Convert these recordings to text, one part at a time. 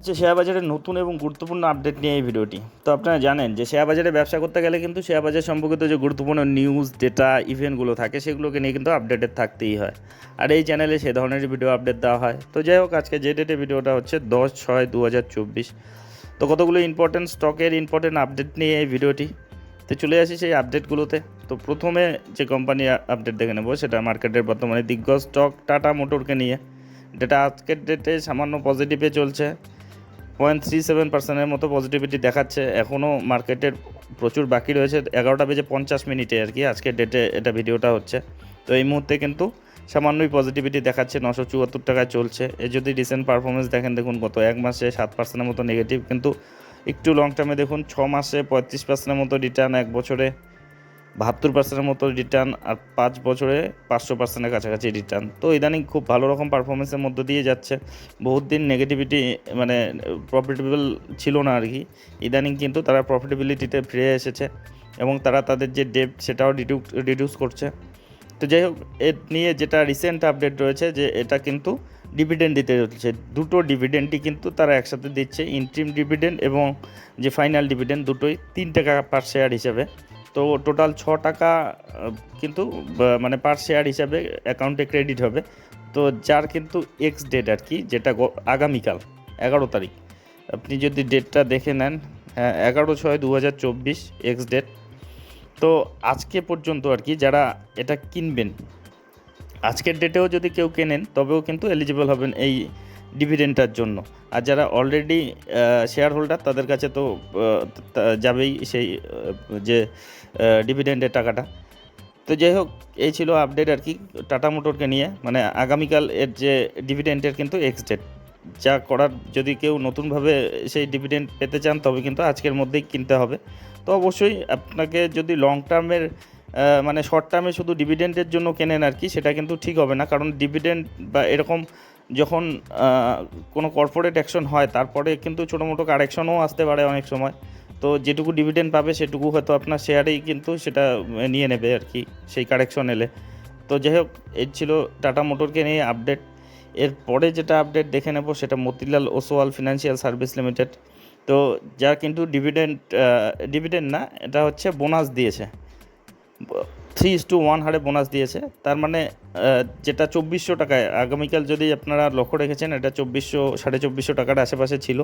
হচ্ছে শেয়ার বাজারের নতুন এবং গুরুত্বপূর্ণ আপডেট নিয়ে এই ভিডিওটি। তো আপনারা জানেন যে শেয়ার বাজারে ব্যবসা করতে গেলে কিন্তু শেয়ার বাজার সম্পর্কিত যে গুরুত্বপূর্ণ নিউজ ডেটা ইভেন্টগুলো থাকে, সেগুলোকে নিয়ে কিন্তু আপডেটেড থাকতেই হয়। আর এই চ্যানেলে সে ধরনের ভিডিও আপডেট দেওয়া হয়। তো যাই হোক, আজকে যে ডেটে ভিডিওটা হচ্ছে দশ ছয় দু হাজার চব্বিশ। তো কতগুলো ইম্পর্টেন্ট স্টকের ইম্পর্টেন্ট আপডেট নিয়ে এই ভিডিওটি তো চলে আসি সেই আপডেটগুলোতে তো প্রথমে যে কোম্পানি আপডেট দেখে নেব, সেটা মার্কেটের বর্তমানে দিগ্গজ স্টক টাটা মোটরকে নিয়ে। যেটা আজকের ডেটে সামান্য পজিটিভে চলছে। পয়েন্ট থ্রি সেভেন পার্সেন্টের মতো পজিটিভিটি দেখাচ্ছে। এখনও মার্কেটের প্রচুর বাকি রয়েছে। এগারোটা বেজে পঞ্চাশ মিনিটে আর কি আজকের ডেটে এটা ভিডিওটা হচ্ছে। তো এই মুহূর্তে কিন্তু সামান্যই পজিটিভিটি দেখাচ্ছে। নশো চুয়াত্তর টাকায় চলছে। এ যদি রিসেন্ট পারফরমেন্স দেখেন, দেখুন গত এক মাসে সাত পার্সেন্টের মতো নেগেটিভ কিন্তু একটু লং টার্মে দেখুন, ছ মাসে পঁয়ত্রিশ পার্সেন্টের মতো রিটার্ন এক বছরে। বাহাত্তর পার্সেন্টের মতো রিটার্ন আর পাঁচ বছরে পাঁচশো পার্সেন্টের কাছাকাছি রিটার্ন তো ইদানিং খুব ভালো রকম পারফরমেন্সের মধ্য দিয়ে যাচ্ছে। বহুত দিন নেগেটিভিটি মানে প্রফিটেবল ছিল না আর কি। ইদানিং কিন্তু তারা প্রফিটেবিলিটিতে ফিরে এসেছে এবং তারা তাদের যে ডেপ সেটাও রিডিউস করছে। তো যাই হোক এর নিয়ে যেটা রিসেন্ট আপডেট রয়েছে যে এটা কিন্তু ডিভিডেন্ড দিতে চলছে। দুটো ডিভিডেন্ডই কিন্তু তারা একসাথে দিচ্ছে ইন্ট্রিম ডিভিডেন্ড এবং যে ফাইনাল ডিভিডেন্ড দুটোই তিন টাকা পার শেয়ার হিসাবে। তো টোটাল ছ টাকা কিন্তু মানে পার শেয়ার হিসাবে অ্যাকাউন্টে ক্রেডিট হবে। তো যার কিন্তু এক্স ডেট আর কি, যেটা আগামীকাল, এগারো তারিখ। আপনি যদি ডেটটা দেখে নেন হ্যাঁ এগারো ছয় দু হাজার চব্বিশ এক্স ডেট তো আজকে পর্যন্ত আর কি, যারা এটা কিনবেন, আজকের ডেটেও যদি কেউ কেনেন, তবেও কিন্তু এলিজিবল হবেন এই ডিভিডেন্ডটার জন্য। আর যারা অলরেডি শেয়ার হোল্ডার তাদের কাছে তো যাবেই সেই যে ডিভিডেন্ডের টাকাটা। তো যাই হোক, এই ছিল আপডেট আর কি টাটা মোটরকে নিয়ে। মানে আগামীকাল এর যে ডিভিডেন্ডের কিন্তু এক্স ডেট যা করার যদি কেউ নতুনভাবে সেই ডিভিডেন্ড পেতে চান, তবে কিন্তু আজকের মধ্যেই কিনতে হবে। তো অবশ্যই আপনাকে যদি লং টার্মের মানে শর্ট টার্মে শুধু ডিভিডেন্ডের জন্য কেনেন আর কি, সেটা কিন্তু ঠিক হবে না। কারণ ডিভিডেন্ড বা এরকম যখন কোনো কর্পোরেট অ্যাকশন হয়, তারপরে কিন্তু ছোটো মোটো কারেকশনও আসতে পারে অনেক সময়। তো যেটুকু ডিভিডেন্ড পাবে, সেটুকু হয়তো আপনার শেয়ারেই কিন্তু সেটা নিয়ে নেবে আর কি, সেই কারেকশন এলে। তো যাই হোক, এই ছিল টাটা মোটরকে নিয়ে আপডেট এরপরে যেটা আপডেট দেখে নেব, সেটা Motilal Oswal financial service limited তো যা কিন্তু ডিভিডেন্ড ডিভিডেন্ড না, এটা হচ্ছে বোনাস দিয়েছে। থ্রি ইস টু ওয়ান হারে বোনাস দিয়েছে। তার মানে যেটা চব্বিশশো টাকায়, আগামীকাল যদি আপনারা লক্ষ্য রেখেছেন, এটা চব্বিশশো, সাড়ে চব্বিশশো টাকার আশেপাশে ছিল।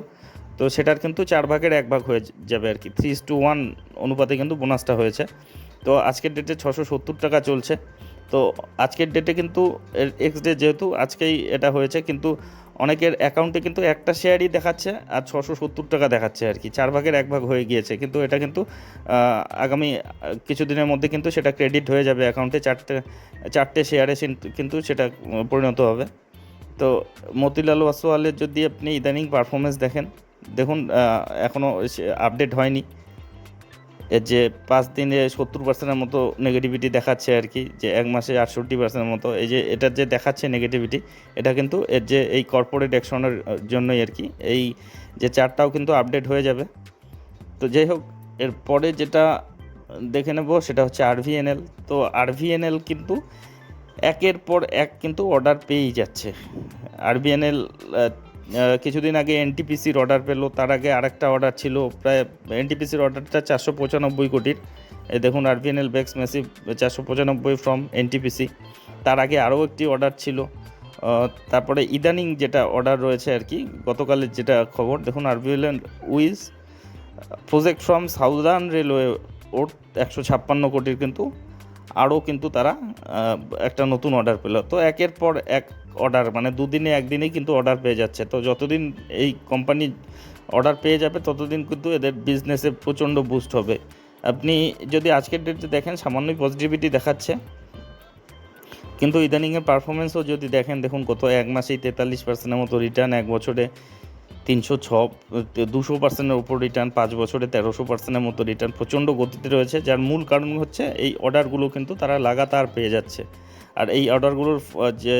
তো সেটার কিন্তু চার ভাগের এক ভাগ হয়ে যাবে আর কি। থ্রি ইস টু ওয়ান অনুপাতে কিন্তু বোনাসটা হয়েছে। তো আজকের ডেটে ছশো সত্তর টাকা চলছে। তো আজকের ডেটে কিন্তু এক্স ডে যেহেতু, আজকেই এটা হয়েছে। কিন্তু অনেকের অ্যাকাউন্টে কিন্তু একটা শেয়ারই দেখাচ্ছে আর ছশো সত্তর টাকা দেখাচ্ছে আর কি। চার ভাগের এক ভাগ হয়ে গিয়েছে। কিন্তু এটা কিন্তু আগামী কিছুদিনের মধ্যে কিন্তু সেটা ক্রেডিট হয়ে যাবে অ্যাকাউন্টে। চারটে চারটে শেয়ারে কিন্তু সেটা পরিণত হবে। তো মতিলাল ওয়াসওয়ালের যদি আপনি ইদানিং পারফরমেন্স দেখেন, দেখুন এখনও আপডেট হয়নি। এর যে পাঁচ দিনে সত্তর পার্সেন্টের মতো নেগেটিভিটি দেখাচ্ছে আর কি, যে এক মাসে আটষট্টি পার্সেন্টের মতো, এই যে এটার যে দেখাচ্ছে নেগেটিভিটি এটা কিন্তু এর যে এই কর্পোরেট অ্যাকশনের জন্যই আর কি, এই যে চারটাও কিন্তু আপডেট হয়ে যাবে। তো যাই হোক এরপরে যেটা দেখে নেব সেটা হচ্ছে আরভিএনএল তো আরভিএনএল কিন্তু একের পর এক কিন্তু অর্ডার পেয়েই যাচ্ছে। আরবিএনএল কিছুদিন আগে এনটিপিসির অর্ডার পেল, তার আগে আরেকটা অর্ডার ছিল, প্রায় এনটিপিসির অর্ডারটা চারশো পঁচানব্বই কোটির। দেখুন আরবিএনএল বেক্স মেসিভ চারশো পঁচানব্বই ফ্রম এনটিপিসি তার আগে আরও একটি অর্ডার ছিল। তারপরে ইদানিং যেটা অর্ডার রয়েছে আর কি, গতকালের যেটা খবর, দেখুন RVNL wins project from southern railway ওর একশো ছাপ্পান্ন কোটির কিন্তু আরও কিন্তু তারা একটা নতুন অর্ডার পেল। তো একের পর এক অর্ডার মানে দুদিনে একদিনেই কিন্তু অর্ডার পেয়ে যাচ্ছে। তো যতদিন এই কোম্পানি অর্ডার পেয়ে যাবে, ততদিন কিন্তু এদের বিজনেসে প্রচণ্ড বুস্ট হবে। আপনি যদি আজকের ডেটে দেখেন, সামান্যই পজিটিভিটি দেখাচ্ছে। কিন্তু ইদানিংয়ের পারফরমেন্সও যদি দেখেন, দেখুন কত, এক মাসেই তেতাল্লিশ পার্সেন্টের মতো রিটার্ন এক বছরে তিনশো ছ দুশো পার্সেন্টের উপর রিটার্ন পাঁচ বছরে তেরোশো পার্সেন্টের মতো রিটার্ন প্রচণ্ড গতিতে রয়েছে, যার মূল কারণ হচ্ছে এই অর্ডারগুলো কিন্তু তারা লাগাতার পেয়ে যাচ্ছে। আর এই অর্ডারগুলোর যে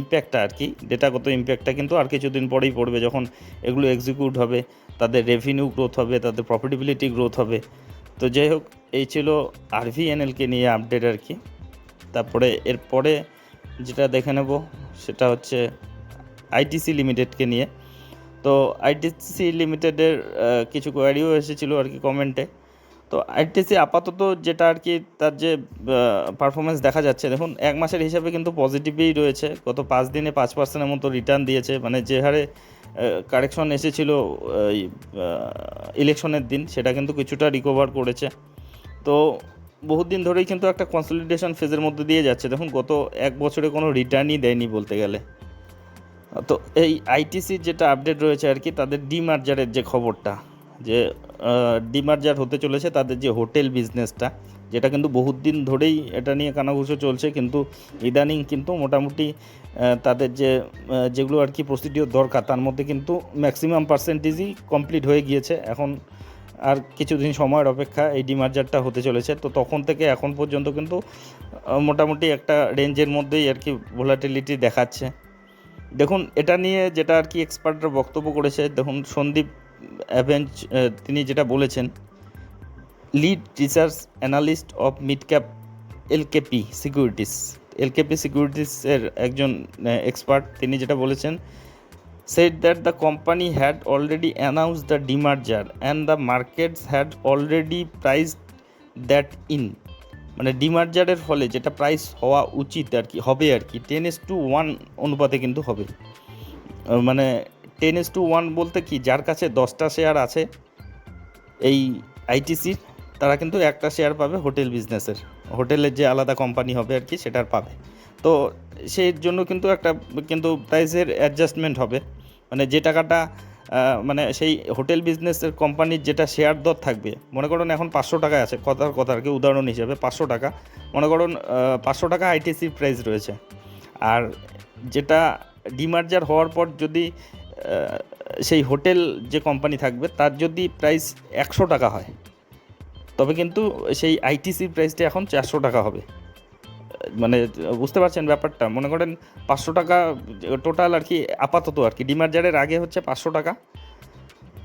ইম্প্যাক্টটা আর কি ডেটাগত ইম্প্যাক্টটা কিন্তু আর কিছুদিন পরেই পড়বে, যখন এগুলো এক্সিকিউট হবে, তাদের রেভিনিউ গ্রোথ হবে, তাদের প্রফিটেবিলিটি গ্রোথ হবে। তো যাই হোক, এই ছিল আরভিএনএলকে নিয়ে আপডেট আর কি। তারপরে, এরপরে যেটা দেখে নেব, সেটা হচ্ছে আইটিসি লিমিটেডকে নিয়ে। তো আইটিসি লিমিটেডের কিছু কোয়ারিও এসেছিল আর কি কমেন্টে তো আইটিসি আপাতত যেটা আর কি তার যে পারফরমেন্স দেখা যাচ্ছে, দেখুন, এক মাসের হিসাবে কিন্তু পজিটিভই রয়েছে। গত পাঁচ দিনে পাঁচ পার্সেন্টের মতো রিটার্ন দিয়েছে। মানে যে হারে কারেকশন এসেছিল ইলেকশনের দিন, সেটা কিন্তু কিছুটা রিকভার করেছে। তো বহুদিন ধরেই কিন্তু একটা কনসলিডেশন ফেজের মধ্যে দিয়ে যাচ্ছে। দেখুন, গত এক বছরে কোনো রিটার্নই দেয়নি বলতে গেলে। তো এই আইটিসির যেটা আপডেট রয়েছে আর কি, তাদের ডিমার্জারের যে খবরটা, যে ডিমার্জার হতে চলেছে তাদের যে হোটেল বিজনেসটা যেটা কিন্তু বহুত দিন ধরেই এটা নিয়ে কানাঘুষো চলছে, কিন্তু ইদানিং কিন্তু মোটামুটি তাদের যে যেগুলো আর কি প্রসিডিওর দরকার, তার মধ্যে কিন্তু ম্যাক্সিমাম পার্সেন্টেজই কমপ্লিট হয়ে গিয়েছে। এখন আর কিছুদিন সময়ের অপেক্ষা এই ডিমার্জারটা হতে চলেছে। তো তখন থেকে এখন পর্যন্ত কিন্তু মোটামুটি একটা রেঞ্জের মধ্যেই আর কি ভোলাটিলিটি দেখাচ্ছে। দেখুন, এটা নিয়ে যেটা আর কি এক্সপার্টরা বক্তব্য করেছে, দেখুন, সন্দীপ অ্যাভেঞ্জ তিনি যেটা বলেছেন lead research analyst of mid cap LKP securities LKP সিকিউরিটিসের একজন এক্সপার্ট তিনি যেটা বলেছেন, said that the company had already announced the demerger and the markets had already priced that in. মানে ডিমার্জারের ফলে যেটা প্রাইস হওয়া উচিত আর কি হবে আর কি টেন এস টু ওয়ান অনুপাতে কিন্তু হবে। মানে টেন এস টু ওয়ান বলতে কি, যার কাছে দশটা শেয়ার আছে, এই আইটিসির তারা কিন্তু একটা শেয়ার পাবে হোটেল বিজনেসের হোটেলের যে আলাদা কোম্পানি হবে আর কি সেটার পাবে। তো সেই জন্য কিন্তু একটা, কিন্তু প্রাইসের অ্যাডজাস্টমেন্ট হবে। মানে যে টাকাটা মানে সেই হোটেল বিজনেসের কোম্পানির যেটা শেয়ার দর থাকবে, মনে করুন এখন পাঁচশো টাকায় আছে, কথার কথা আর কি, উদাহরণ হিসেবে পাঁচশো টাকা, মনে করুন পাঁচশো টাকা আইটিসির প্রাইস রয়েছে। আর যেটা ডিমার্জার হওয়ার পর যদি সেই হোটেল যে কোম্পানি থাকবে, তার যদি প্রাইস একশো টাকা হয়, তবে কিন্তু সেই আইটিসির প্রাইসটা এখন চারশো টাকা হবে। মানে বুঝতে পারছেন ব্যাপারটা? মনে করেন পাঁচশো টাকা টোটাল আর কি আপাতত আর কি। ডিমার্জারের আগে হচ্ছে পাঁচশো টাকা।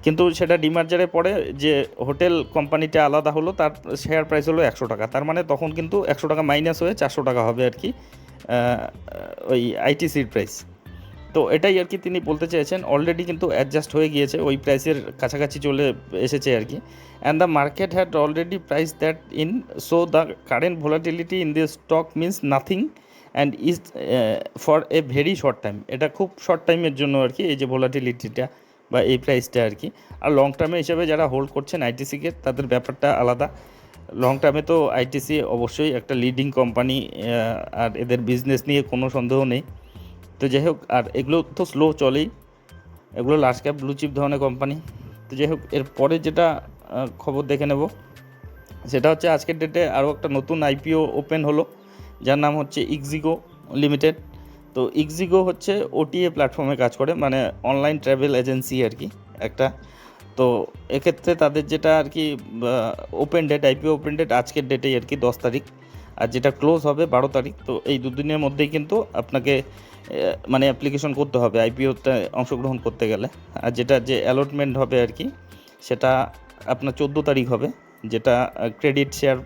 কিন্তু সেটা ডিমার্জারের পরে যে হোটেল কোম্পানিটা আলাদা হলো, তার শেয়ার প্রাইস হলো একশো টাকা। তার মানে তখন কিন্তু একশো টাকা মাইনাস হয়ে চারশো টাকা হবে আর কি ওই আইটিসির প্রাইস তো এটাই আর কি তিনি বলতে চেয়েছেন। অলরেডি কিন্তু অ্যাডজাস্ট হয়ে গিয়েছে, ওই প্রাইসের কাছাকাছি চলে এসেছে আর কি। And the market had already price that in so the current volatility in this stock means nothing and is for a very short time এটা খুব শর্ট টাইমের জন্য আর কি এই যে ভোলাটিলিটিটা বা এই প্রাইসটা আর কি। আর লং টার্মে হিসাবে যারা হোল্ড করছেন আইটিসিকে তাদের ব্যাপারটা আলাদা। লং টার্মে তো আইটিসি অবশ্যই একটা লিডিং কোম্পানি আর এদের বিজনেস নিয়ে কোনো সন্দেহ নেই। তো যাই হোক, আর এগুলো তো স্লো চলেই। এগুলো লার্জ ক্যাপ ব্লু চিপ ধরনের কোম্পানি তো যাই হোক এরপরে যেটা খবর দেখে নেব। সেটা হচ্ছে আজকের ডেটে আরও একটা নতুন আইপিও ওপেন হলো, যার নাম হচ্ছে ইক্সিগো লিমিটেড তো ইক্সিগো হচ্ছে ওটিএ প্ল্যাটফর্মে কাজ করে মানে অনলাইন ট্রাভেল এজেন্সি আর কি, একটা। তো এক্ষেত্রে তাদের যেটা আর কি open date IPO open date আজকের ডেটেই আর কি, দশ তারিখ। আর যেটা ক্লোজ হবে বারো তারিখ, তো এই দুদিনের মধ্যেই কিন্তু আপনাকে মানে অ্যাপ্লিকেশন করতে হবে আইপিওতে অংশগ্রহণ করতে গেলে। আর যেটা যে অ্যালটমেন্ট হবে আর কি, সেটা আপনার চোদ্দ তারিখ হবে, যেটা credit share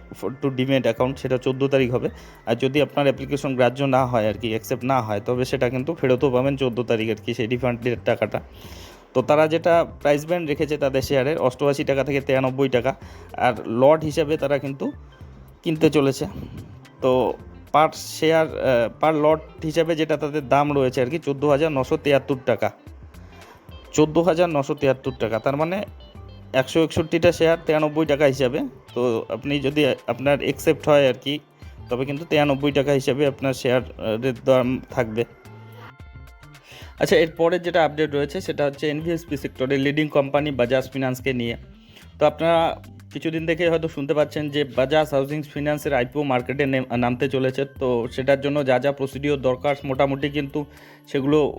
to demat account সেটা চোদ্দ তারিখ হবে। আর যদি আপনার অ্যাপ্লিকেশন গ্রাহ্য না হয় আর কি অ্যাকসেপ্ট না হয়, তবে সেটা কিন্তু ফেরতও পাবেন চোদ্দ তারিখ আর কি, সেই রিফান্ডের টাকাটা। তো তারা যেটা প্রাইস ব্যান্ড রেখেছে তাদের শেয়ারের অষ্টআশি টাকা থেকে তিরানব্বই টাকা। আর লট হিসাবে তারা কিন্তু কিনতে চলেছে। তো পার শেয়ার পার লট হিসাবে যেটা তাদের দাম রয়েছে আর কি চোদ্দ হাজার নশো তিয়াত্তর টাকা। চোদ্দ হাজার নশো তিয়াত্তর টাকা, তার মানে একশো একষট্টিটা শেয়ার তিরানব্বই টাকা হিসাবে। তো আপনি যদি আপনার একসেপ্ট হয় আর কি, তবে কিন্তু তিরানব্বই টাকা হিসাবে আপনার শেয়ারের দাম থাকবে। আচ্ছা এরপরে যেটা আপডেট রয়েছে, সেটা হচ্ছে এনভিএসপি সেক্টরের লিডিং কোম্পানি বাজাজ ফিনান্সকে নিয়ে। তো আপনারা কিছুদিন থেকে হয়তো শুনতে পাচ্ছেন যে বাজাজ হাউজিং ফিনান্সের আইপিও মার্কেটে নেম- নামতে চলেছে। তো সেটার জন্য যা যা প্রসিডিওর দরকার মোটামুটি কিন্তু সেগুলো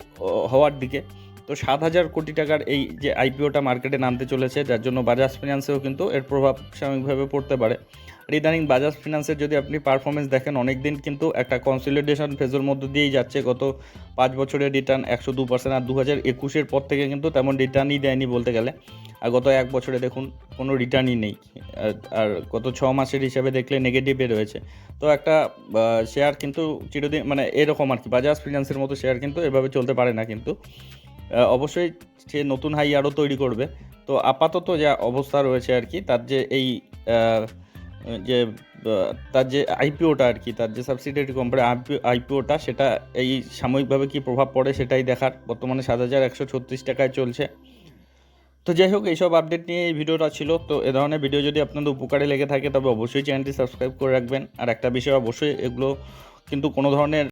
হওয়ার দিকে। তো সাত হাজার কোটি টাকার এই যে আইপিওটা মার্কেটে নামতে চলেছে, যার জন্য বাজাজ ফিনান্সেও কিন্তু এর প্রভাব সাময়িকভাবে পড়তে পারে। আর ইদানিং বাজাজ ফিনান্সের যদি আপনি পারফরমেন্স দেখেন অনেক দিন কিন্তু একটা কনসলিডেশন ফেজের মধ্যে দিয়েই যাচ্ছে। গত পাঁচ বছরের রিটার্ন একশো দু পার্সেন্ট আর দু হাজার একুশের পর থেকে কিন্তু তেমন রিটার্নই দেয়নি বলতে গেলে। আর গত এক বছরে দেখুন কোনো রিটার্নই নেই। আর- গত ছ মাসের হিসাবে দেখলে নেগেটিভে রয়েছে। তো একটা শেয়ার কিন্তু চিরদিন মানে এরকম আর কি বাজাজ ফিনান্সের মতো শেয়ার কিন্তু এভাবে চলতে পারে না কিন্তু। অবশ্যই সে নতুন হাই আরও তৈরি করবে। তো আপাতত যা অবস্থা রয়েছে আর কি, তার যে এই যে তার যে আইপিওটা আর কি, তার যে সাবসিডিয়ারি কোম্পানি আইপিওটা সেটা এই সাময়িকভাবে কি প্রভাব পড়ে সেটাই দেখার। বর্তমানে সাত হাজার একশো ছত্রিশ টাকায় চলছে। তো যাই হোক, এইসব আপডেট নিয়ে এই ভিডিওটা ছিল। তো এ ধরনের ভিডিও যদি আপনাদের উপকারে লেগে থাকে, তবে অবশ্যই চ্যানেলটি সাবস্ক্রাইব করে রাখবেন। আর একটা বিষয় অবশ্যই, এগুলো কিন্তু কোনো ধরনের